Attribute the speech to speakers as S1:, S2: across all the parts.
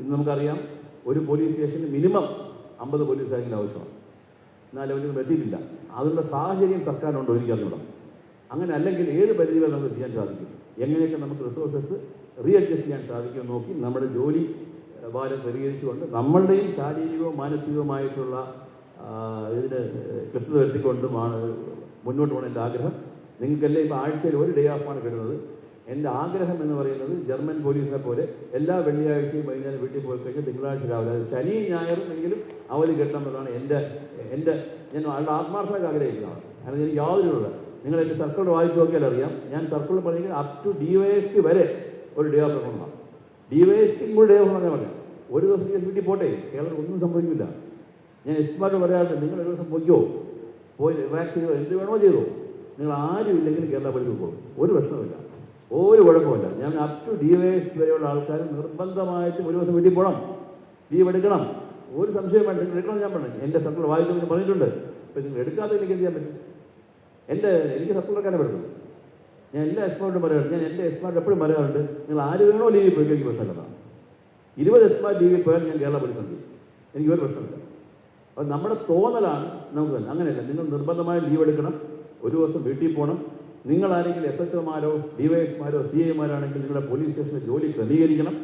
S1: ഇന്ന് നമുക്കറിയാം ഒരു പോലീസ് സ്റ്റേഷന് മിനിമം അമ്പത് പോലീസുകാരെങ്കിലും ആവശ്യമാണ്. എന്നാൽ അവരൊന്നും എത്തിയിട്ടില്ല. അതിനുള്ള സാഹചര്യം സർക്കാരിനുണ്ടോ എനിക്കറിഞ്ഞൂടാ അങ്ങനെ അല്ലെങ്കിൽ ഏത് പരിധി വരെ നമുക്ക് ചെയ്യാൻ സാധിക്കും? എങ്ങനെയൊക്കെ നമുക്ക് റിസോഴ്സസ് റീ അഡ്ജസ്റ്റ് ചെയ്യാൻ സാധിക്കും നോക്കി നമ്മുടെ ജോലി ഭാരം പരിഹരിച്ചുകൊണ്ട് നമ്മളുടെയും ശാരീരികവും മാനസികവുമായിട്ടുള്ള ഇതിന് കൃത്യത വരുത്തിക്കൊണ്ടുമാണ് മുന്നോട്ട് പോകണം എന്റെ ആഗ്രഹം. നിങ്ങൾക്കെല്ലാം ഇപ്പോൾ ആഴ്ചയിൽ ഒരു ഡേ ഓഫാണ് കിട്ടുന്നത്. എന്റെ ആഗ്രഹം എന്ന് പറയുന്നത് ജർമ്മൻ പോലീസിനെ പോലെ എല്ലാ വെള്ളിയാഴ്ചയും വൈകുന്നേരം വീട്ടിൽ പോയി കഴിഞ്ഞാൽ തിങ്കളാഴ്ച രാവിലെ ശനി ഞായറും എങ്കിലും അവധി കിട്ടണമെന്നാണ് എന്റെ എന്റെ ഞാൻ ആളുടെ ആത്മാർത്ഥമായിട്ട് ആഗ്രഹിക്കുന്നതാണ് കാരണം എനിക്ക് യാതൊരു നിങ്ങൾ എന്റെ സർക്കിൾ വായിച്ചു നോക്കിയാൽ അറിയാം. ഞാൻ സർക്കിൾ പറഞ്ഞെങ്കിൽ up to D Y S വരെ ഒരു ഡേ ഓഫ് ഉണ്ടാകും ഡി വൈ എസ് കൂടെ ഡേ ഓഫ് പറഞ്ഞാൽ പറഞ്ഞു ഒരു ദിവസം ഞാൻ വീട്ടിൽ പോട്ടെ? കേരളത്തിൽ ഒന്നും സംഭവിക്കില്ല. ഞാൻ എസ്മാരോട് പറയാറുണ്ട് നിങ്ങൾ ഒരു ദിവസം പൊയ്ക്കോ? പോയി ചെയ്തോ? എന്ത് വേണോ ചെയ്തോ? നിങ്ങൾ ആരും ഇല്ലെങ്കിൽ കേരള പഠിപ്പിക്കും. പോകും ഒരു പ്രശ്നമില്ല കുഴപ്പമില്ല. ഞാൻ അപ് ടു ഡി വൈസ് വരെയുള്ള ആൾക്കാർ നിർബന്ധമായിട്ട് ഒരു ദിവസം വീട്ടിൽ പോകണം ലീവ് എടുക്കണം. ഒരു സംശയം വേണ്ട. എടുക്കണം ഞാൻ പറഞ്ഞു. എന്റെ സർക്കിൾ വായിച്ചു ഞാൻ പറഞ്ഞിട്ടുണ്ട്. അപ്പം നിങ്ങൾ എടുക്കാതെ എനിക്ക് എന്ത് ചെയ്യാൻ പറ്റും? എന്റെ എനിക്ക് സർക്കിളൊക്കെ പറ്റുന്നത് ഞാൻ എല്ലാ എക്സ്പാർട്ടും പറയാറുണ്ട്. ഞാൻ എന്റെ എക്സ്പേർട്ട് എപ്പോഴും പറയാറുണ്ട് നിങ്ങൾ ആര് വേണോ ലീവിൽ പോയി എനിക്ക് പ്രശ്നമില്ല ഇരുപത് എക്സ്പേർട്ട് ലീവിൽ പോയാൽ ഞാൻ കേരള പ്രതിസന്ധി എനിക്ക് ഒരു പ്രശ്നമില്ല. അപ്പം നമ്മുടെ തോന്നലാണ് നമുക്ക് തന്നെ. അങ്ങനെയല്ല. നിങ്ങൾ നിർബന്ധമായി ലീവ് എടുക്കണം. ഒരു ദിവസം വീട്ടിൽ പോകണം. നിങ്ങൾ ആരെങ്കിലും എസ് എച്ച് ഒമാരോ ഡി വൈ എസ്മാരോ സി ഐമാരാണെങ്കിൽ നിങ്ങളുടെ പോലീസ് സ്റ്റേഷനിൽ ജോലി ക്രമീകരിക്കണം.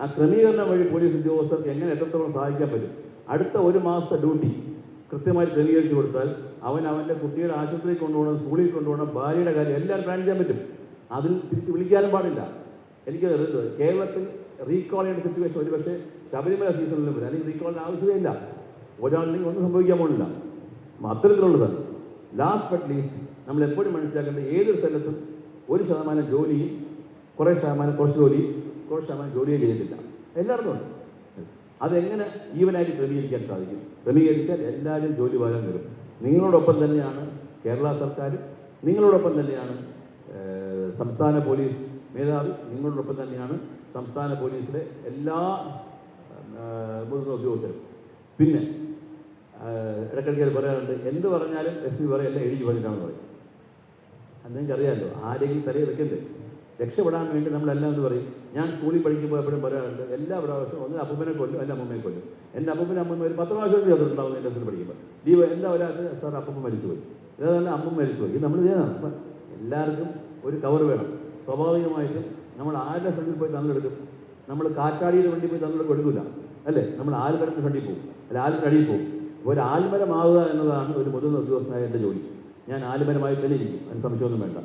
S1: ആ ക്രമീകരണം വഴി പോലീസ് ഉദ്യോഗസ്ഥർക്ക് എങ്ങനെ എത്രത്തോളം സഹായിക്കാൻ പറ്റും? അടുത്ത ഒരു മാസത്തെ ഡ്യൂട്ടി കൃത്യമായി ക്രമീകരിച്ചു കൊടുത്താൽ അവൻ അവന്റെ കുട്ടിയുടെ ആശുപത്രിയിൽ കൊണ്ടുപോകണം സ്കൂളിൽ കൊണ്ടുപോകണം ഭാര്യയുടെ കാര്യം എല്ലാം പ്ലാൻ ചെയ്യാൻ പറ്റും. അതിൽ തിരിച്ച് വിളിക്കാനും പാടില്ല. എനിക്ക് കേരളത്തിൽ റീകോൾ ചെയ്യേണ്ട സിറ്റുവേഷൻ ഒരു പക്ഷേ ശബരിമല സീസണിലും വരും. അല്ലെങ്കിൽ റീകോളിന് ആവശ്യമേ ഒരാളിനെങ്കിൽ ഒന്നും സംഭവിക്കാൻ പോകുന്നില്ല അത്തരത്തിലുള്ളതാണ് ലാസ്റ്റ് ബട്ട് ലീസ്റ്റ് നമ്മൾ എപ്പോഴും മനസ്സിലാക്കേണ്ടത് ഏതൊരു സ്ഥലത്തും ഒരു ശതമാനം ജോലിയും കുറേ ശതമാനം കുറച്ച് ജോലിയും കുറച്ച് ശതമാനം ജോലിയും ചെയ്തിട്ടില്ല എല്ലായിടത്തും ഉണ്ട്. അതെങ്ങനെ ഈവനായിട്ട് ക്രമീകരിക്കാൻ സാധിക്കും? ക്രമീകരിച്ചാൽ എല്ലാവരും ജോലി ഭാഗം വരും നിങ്ങളോടൊപ്പം തന്നെയാണ് കേരള സർക്കാർ നിങ്ങളോടൊപ്പം തന്നെയാണ് സംസ്ഥാന പോലീസ് മേധാവി നിങ്ങളോടൊപ്പം തന്നെയാണ് സംസ്ഥാന പോലീസിലെ എല്ലാ മുതിർന്ന ഉദ്യോഗസ്ഥരും. പിന്നെ ഇടയ്ക്കിടയ്ക്ക് അത് പറയാറുണ്ട് എന്ത് പറഞ്ഞാലും എസ് പി പറയും എല്ലാം എഴുതി പറഞ്ഞിട്ടാണെന്ന് പറയും. അത് അറിയാമല്ലോ ആരെങ്കിലും തലയിൽ വെക്കണ്ടേ? രക്ഷപ്പെടാൻ വേണ്ടി നമ്മളെല്ലാം എന്ന് പറയും? ഞാൻ സ്കൂളിൽ പഠിക്കുമ്പോൾ എപ്പോഴും പറയാറുണ്ട് എല്ലാ പ്രാവശ്യവും ഒന്ന് അപ്പൂപ്പനെ കൊല്ലും അല്ല അമ്മമ്മയെ കൊല്ലും. എന്റെ അപ്പൂപ്പനെ അമ്മമ്മ ഒരു പത്ത് പ്രാവശ്യം ചെയ്തിട്ടുണ്ടാവും എന്റെ അച്ഛൻ പഠിക്കുമ്പോൾ. ദീപ എന്താ ഒരാൾക്ക് സാർ അപ്പൂപ്പ മരിച്ചുപോയി ഇതല്ല അമ്മ മരിച്ചുപോയി ഇത് നമ്മൾ ചെയ്യണം. എല്ലാവർക്കും ഒരു കവർ വേണം. സ്വാഭാവികമായിട്ടും നമ്മൾ ആരുടെ ഫ്രണ്ടിൽ പോയി തന്നെടുക്കും നമ്മൾ കാറ്റാടിയുടെ വണ്ടി പോയി തന്നെടുക്കും എടുക്കില്ല അല്ലേ? നമ്മൾ ആൽമരത്തിന് ഫ്രണ്ടിൽ പോകും അല്ല ആരുടെ അടിയിൽ പോകും ഒരു ആൽമരമാവുക എന്നതാണ് ഒരു മുതിർന്ന ഉദ്യോഗസ്ഥനായ എന്റെ ജോലി. ഞാൻ ആൽമരമായി തന്നെ ഇരിക്കും. അതിന് സംശയമൊന്നും വേണ്ട.